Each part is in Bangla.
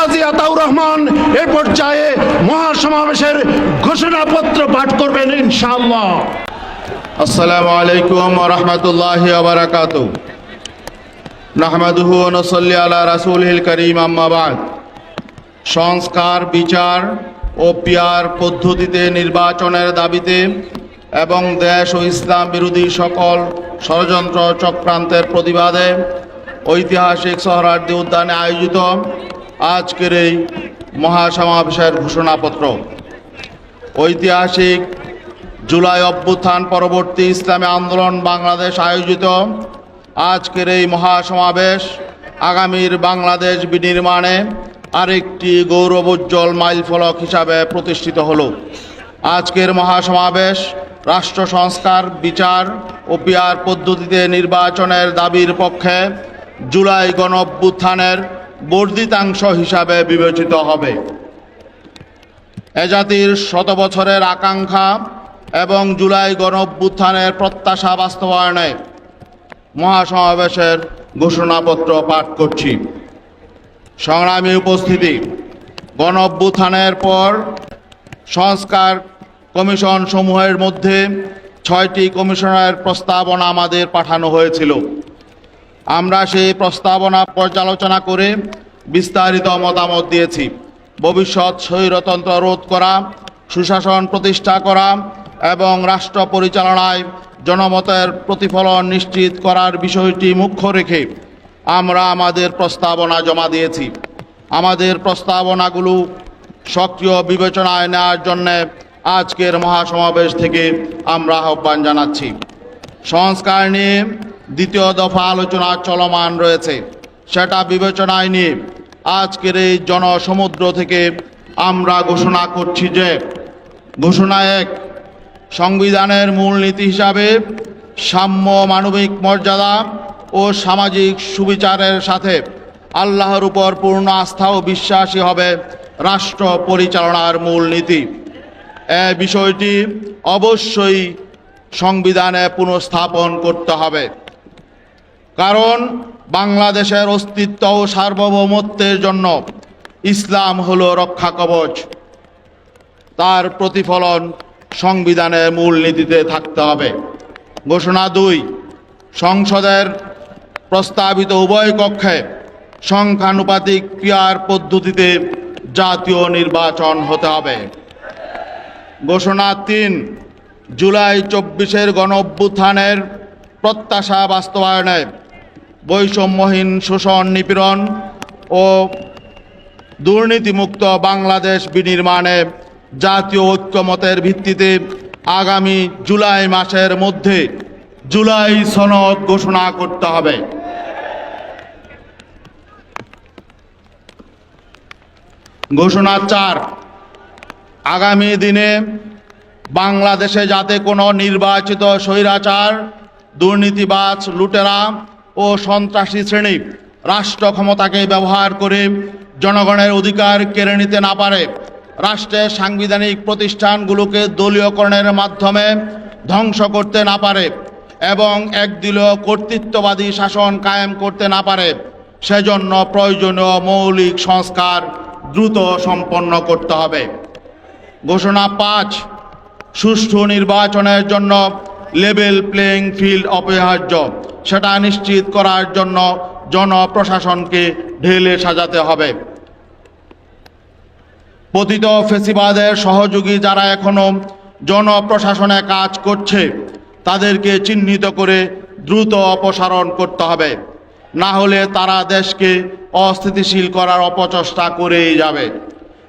কাজী আতাউর রহমান এ পর্যায়ে মহাসমাবেশের ঘোষণাপত্র পাঠ করবেন ইনশাআল্লাহ। আসসালামু আলাইকুম রহমতুল্লাহ বারাকাত নাহমাদুহু নসল্লি আলা রাসুলহিল করিম আম্মাবাদ সংস্কার, বিচার ও পিয়ার পদ্ধতিতে নির্বাচনের দাবিতে এবং দেশ ও ইসলাম বিরোধী সকল ষড়যন্ত্র চক্রান্তের প্রতিবাদে ঐতিহাসিক সোহরার্দি উদ্যানে আয়োজিত আজকের এই মহাসমাবেশের ঘোষণাপত্র। ঐতিহাসিক জুলাই অভ্যুত্থান পরবর্তী ইসলামী আন্দোলন বাংলাদেশ আয়োজিত। আজকের এই মহাসমাবেশ আগামীর বাংলাদেশ বিনির্মাণে আরেকটি গৌরবোজ্জ্বল মাইলফলক হিসাবে প্রতিষ্ঠিত হল। আজকের মহাসমাবেশ রাষ্ট্র সংস্কার, বিচার ও পিয়ার পদ্ধতিতে নির্বাচনের দাবির পক্ষে জুলাই গণ অভ্যুত্থানের বর্ধিতাংশ হিসাবে বিবেচিত হবে। এ জাতির শত বছরের আকাঙ্ক্ষা এবং জুলাই গণ অভ্যুত্থানের প্রত্যাশা বাস্তবায়নে মহাসমাবেশের ঘোষণাপত্র পাঠ করছি। সংগ্রামী উপস্থিতি গণ অভ্যুত্থানের পর সংস্কার কমিশন সমূহের মধ্যে ছয়টি কমিশনের প্রস্তাবনা আমাদের পাঠানো হয়েছিল। আমরা সেই প্রস্তাবনা পর্যালোচনা করে বিস্তারিত মতামত দিয়েছি। ভবিষ্যৎ স্বৈরতন্ত্র রোধ করা, সুশাসন প্রতিষ্ঠা করা এবং রাষ্ট্র পরিচালনায় জনমতের প্রতিফলন নিশ্চিত করার বিষয়টি মুখ্য রেখে আমরা আমাদের প্রস্তাবনা জমা দিয়েছি। আমাদের প্রস্তাবনাগুলো সক্রিয় বিবেচনায় নেওয়ার জন্যে আজকের মহাসমাবেশ থেকে আমরা আহ্বান জানাচ্ছি। সংস্কার নিয়ে দ্বিতীয় দফা আলোচনা চলমান রয়েছে। সেটা বিবেচনায় নিয়ে আজকের এই জনসমুদ্র থেকে আমরা ঘোষণা করছি যে, ঘোষণা এক, সংবিধানের মূলনীতি হিসাবে সাম্য মানবিক মর্যাদা ও সামাজিক সুবিচারের সাথে আল্লাহর উপর পূর্ণ আস্থা ও বিশ্বাসী হবে রাষ্ট্র পরিচালনার মূলনীতি এ বিষয়টি অবশ্যই সংবিধানে পুনঃস্থাপন করতে হবে। কারণ বাংলাদেশের অস্তিত্ব ও সার্বভৌমত্বের জন্য ইসলাম হলো রক্ষা কবচ। তার প্রতিফলন সংবিধানের মূলনীতিতে থাকতে হবে। ঘোষণা দুই, সংসদের প্রস্তাবিত উভয় কক্ষে সংখ্যানুপাতিক ক্রিয়ার পদ্ধতিতে জাতীয় নির্বাচন হতে হবে। ঘোষণা তিন, জুলাই চব্বিশের গণ প্রত্যাশা বাস্তবায়নে বৈষম্যহীন, শোষণ, নিপীড়ন ও দুর্নীতিমুক্ত বাংলাদেশ বিনির্মাণে জাতীয় ঐক্যমতের ভিত্তিতে আগামী জুলাই মাসের মধ্যে জুলাই সনদ ঘোষণা করতে হবে। ঘোষণা চার, আগামী দিনে বাংলাদেশে যাতে কোনো নির্বাচিত স্বৈরাচার, দুর্নীতিবাজ লুটেরা ও সন্ত্রাসী শ্রেণি, রাষ্ট্র ক্ষমতাকে ব্যবহার করে জনগণের অধিকার কেড়ে নিতে না পারে। রাষ্ট্রের সাংবিধানিক প্রতিষ্ঠানগুলোকে দলীয়করণের মাধ্যমে ধ্বংস করতে না পারে এবং একদলীয় কর্তৃত্ববাদী শাসন কায়েম করতে না পারে। সেজন্য প্রয়োজনীয় মৌলিক সংস্কার দ্রুত সম্পন্ন করতে হবে। ঘোষণা পাঁচ, সুষ্ঠু নির্বাচনের জন্য লেভেল প্লেয়িং ফিল্ড অপরিহার্য। সেটা নিশ্চিত করার জন্য জনপ্রশাসনকে ঢেলে সাজাতে হবে। পতিত ফেসিবাদের সহযোগী যারা এখনও জনপ্রশাসনে কাজ করছে, তাদেরকে চিহ্নিত করে দ্রুত অপসারণ করতে হবে। না হলে তারা দেশকে অস্থিতিশীল করার অপচেষ্টা করেই যাবে।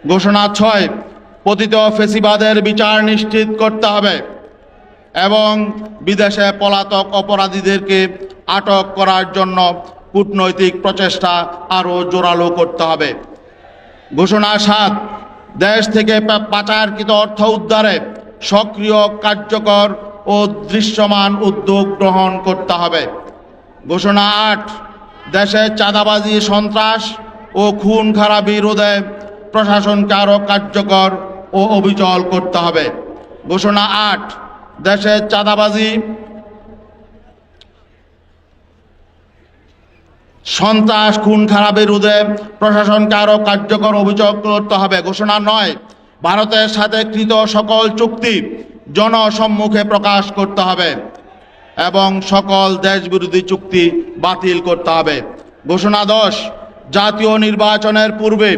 ঘোষণা ছয়, পতিত ফেসিবাদের বিচার নিশ্চিত করতে হবে। এবং বিদেশে পলাতক অপরাধীদেরকে আটক করার জন্য কূটনৈতিক প্রচেষ্টা আরও জোরালো করতে হবে। ঘোষণা সাত, দেশ থেকে পাচারকৃত অর্থ উদ্ধারে সক্রিয়, কার্যকর ও দৃশ্যমান উদ্যোগ গ্রহণ করতে হবে। ঘোষণা আট, দেশে চাঁদাবাজি, সন্ত্রাস ও খুন খারাপি রোধে প্রশাসনকে আরও কার্যকর ও অবিচল করতে হবে। ঘোষণা আট দেশে চাঁদাবাজি, সন্ত্রাস, খুন খারাপের বিরুদ্ধে প্রশাসনকে আরও কার্যকর অভিযোগ করতে হবে। ঘোষণা নয়, ভারতের সাথে কৃত সকল চুক্তি জনসম্মুখে প্রকাশ করতে হবে এবং সকল দেশ বিরোধী চুক্তি বাতিল করতে হবে। ঘোষণা দশ, জাতীয় নির্বাচনের পূর্বে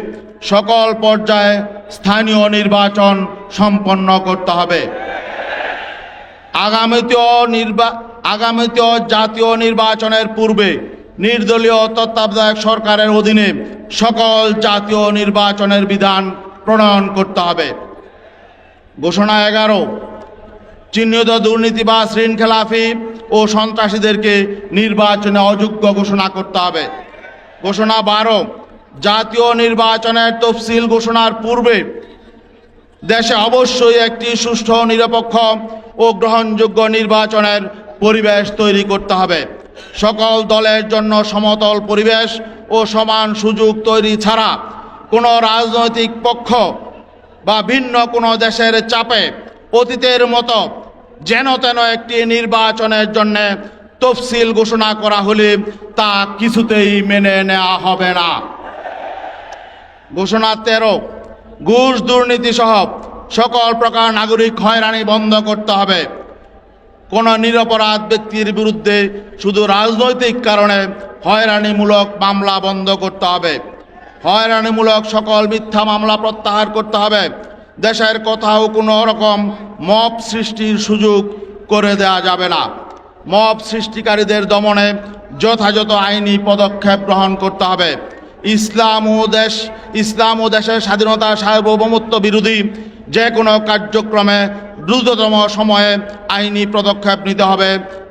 সকল পর্যায়ে স্থানীয় নির্বাচন সম্পন্ন করতে হবে। আগামীতেও নির্বা আগামীতেও জাতীয় নির্বাচনের পূর্বে নির্দলীয় তত্ত্বাবধায়ক সরকারের অধীনে সকল জাতীয় নির্বাচনের বিধান প্রণয়ন করতে হবে। ঘোষণা এগারো, চিহ্নিত দুর্নীতি বা শৃঙ্খলাফি ও সন্ত্রাসীদেরকে নির্বাচনে অযোগ্য ঘোষণা করতে হবে। ঘোষণা বারো, জাতীয় নির্বাচনের তফসিল ঘোষণার পূর্বে দেশে অবশ্যই একটি সুষ্ঠু, নিরপেক্ষ ও গ্রহণযোগ্য নির্বাচনের পরিবেশ তৈরি করতে হবে। সকল দলের জন্য সমতল পরিবেশ ও সমান সুযোগ তৈরি ছাড়া কোনো রাজনৈতিক পক্ষ বা ভিন্ন কোনো দেশের চাপে অতীতের মতো যেন তেন একটি নির্বাচনের জন্য তফসিল ঘোষণা করা হলে তা কিছুতেই মেনে নেওয়া হবে না। ঘোষণা তেরো ঘুষ, দুর্নীতি সহ সকল প্রকার নাগরিক হয়রানি বন্ধ করতে হবে। কোন নিরপরাধ ব্যক্তির বিরুদ্ধে শুধু রাজনৈতিক কারণে হয়রানিমূলক মামলা বন্ধ করতে হবে। হয়রানিমূলক সকল মিথ্যা মামলা প্রত্যাহার করতে হবে। দেশের কোথাও কোনো রকম মব সৃষ্টির সুযোগ করে দেওয়া যাবে না। মব সৃষ্টিকারীদের দমনে যথাযথ আইনি পদক্ষেপ গ্রহণ করতে হবে। ইসলাম ও দেশ, ইসলাম ও দেশের স্বাধীনতা সার্বভৌমত্ব বিরোধী যে কোনো কার্যক্রমে দ্রুততম সময়ে আইনি পদক্ষেপ নিতে হবে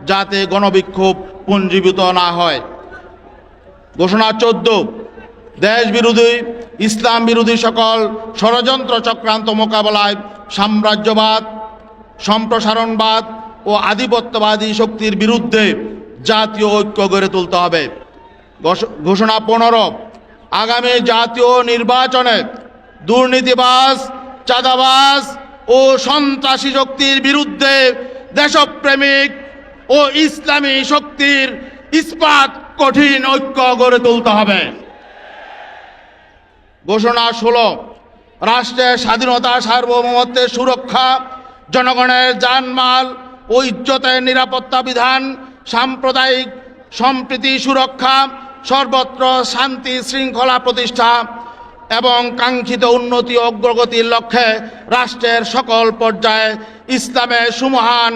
যাতে গণবিক্ষোভ পুঞ্জীভূত না হয়। ঘোষণা চোদ্দ, দেশ বিরোধী, ইসলাম বিরোধী সকল ষড়যন্ত্র চক্রান্ত মোকাবেলায় সাম্রাজ্যবাদ, সম্প্রসারণবাদ ও আধিপত্যবাদী শক্তির বিরুদ্ধে জাতীয় ঐক্য গড়ে তুলতে হবে। ঘোষণা পনেরো আগামী জাতীয় নির্বাচনে দুর্নীতিবাজ, চাঁদাবাজ ও সন্ত্রাসী শক্তির বিরুদ্ধে দেশপ্রেমিক ও ইসলামী শক্তির ইস্পাত কঠিন ঐক্য গড়ে তুলতে হবে। ঘোষণা ষোলো রাষ্ট্রের স্বাধীনতা, সার্বভৌমত্বের সুরক্ষা, জনগণের জানমাল ও ইজ্জতের নিরাপত্তা বিধান, সাম্প্রদায়িক সম্প্রীতি সুরক্ষা সর্বত্র শান্তি শৃঙ্খলা প্রতিষ্ঠা এবং কাঙ্ক্ষিত উন্নতি অগ্রগতির লক্ষ্যে রাষ্ট্রের সকল পর্যায়ে ইসলামের সুমহান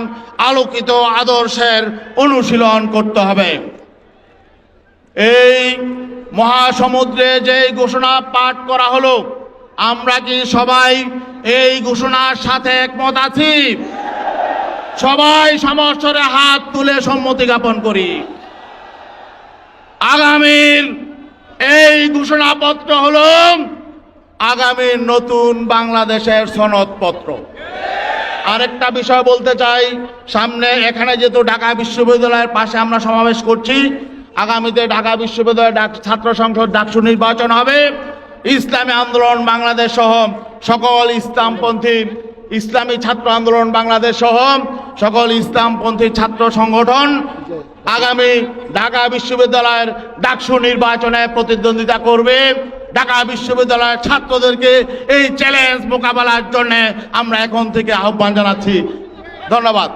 আলোকিত আদর্শের অনুশীলন করতে হবে। এই মহাসমুদ্রে যে ঘোষণা পাঠ করা হলো, আমরা কি সবাই এই ঘোষণার সাথে একমত আছি? সবাই সমস্যরে হাত তুলে সম্মতি জ্ঞাপন করি। আগামীর এই ঘোষণাপত্র হল আগামীর নতুন বাংলাদেশের সনদপত্র। আরেকটা বিষয় বলতে চাই, সামনে এখানে যেহেতু ঢাকা বিশ্ববিদ্যালয়ের পাশে আমরা সমাবেশ করছি, আগামীতে ঢাকা বিশ্ববিদ্যালয়ের ডাক- ছাত্র সংসদ ডাকসু নির্বাচন হবে। ইসলামী আন্দোলন বাংলাদেশ সহ সকল ইসলামপন্থী, ইসলামী ছাত্র আন্দোলন বাংলাদেশ সহ সকল ইসলামপন্থী ছাত্র সংগঠন আগামী ঢাকা বিশ্ববিদ্যালয়ের ডাকসু নির্বাচনে প্রতিদ্বন্দ্বিতা করবে। ঢাকা বিশ্ববিদ্যালয়ের ছাত্রদেরকে এই চ্যালেঞ্জ মোকাবেলার জন্য আমরা এখন থেকে আহ্বান জানাচ্ছি। ধন্যবাদ।